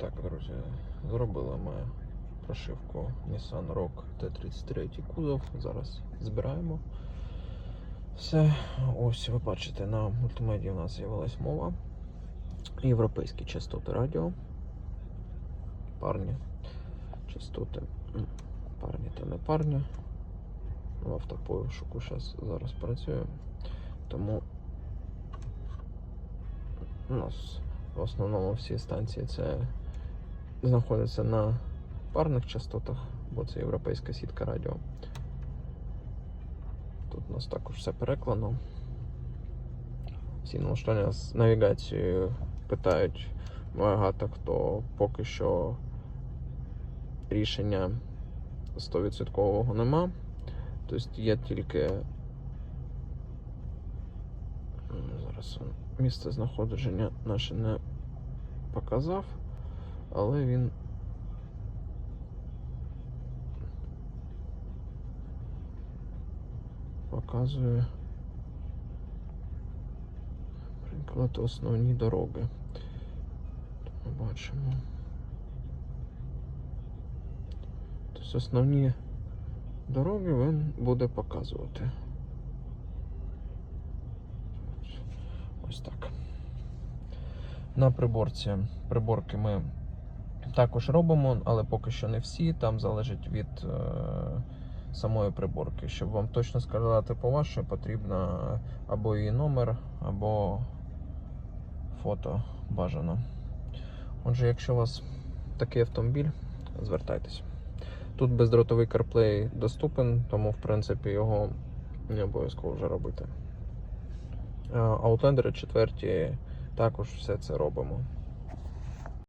Так, друзі, зробили ми прошивку Nissan Rogue T33 кузов. Зараз збираємо. Все, ось ви бачите, на мультимедії у нас з'явилась мова. Європейські частоти радіо. Парні частоти. Парні та не парні. В автопошуку зараз працює. Тому у нас в основному всі станції це знаходяться на парних частотах, бо це європейська сітка радіо. Тут у нас також все переклано. Всі налаштування з навігацією питають багато хто поки що рішення 100% нема. Тобто є тільки зараз місце знаходження наше не показав, але він показує приклад основні дороги. Ми бачимо. Тобто основні дороги він буде показувати. Ось так. На приборці приборки ми також робимо, але поки що не всі. Там залежить від е, самої приборки. Щоб вам точно сказати по вашій, потрібно або її номер, або фото бажано. Отже, якщо у вас такий автомобіль, звертайтеся. Тут бездротовий CarPlay доступен, тому в принципі його не обов'язково вже робити. Е, Outlander четверті також все це робимо.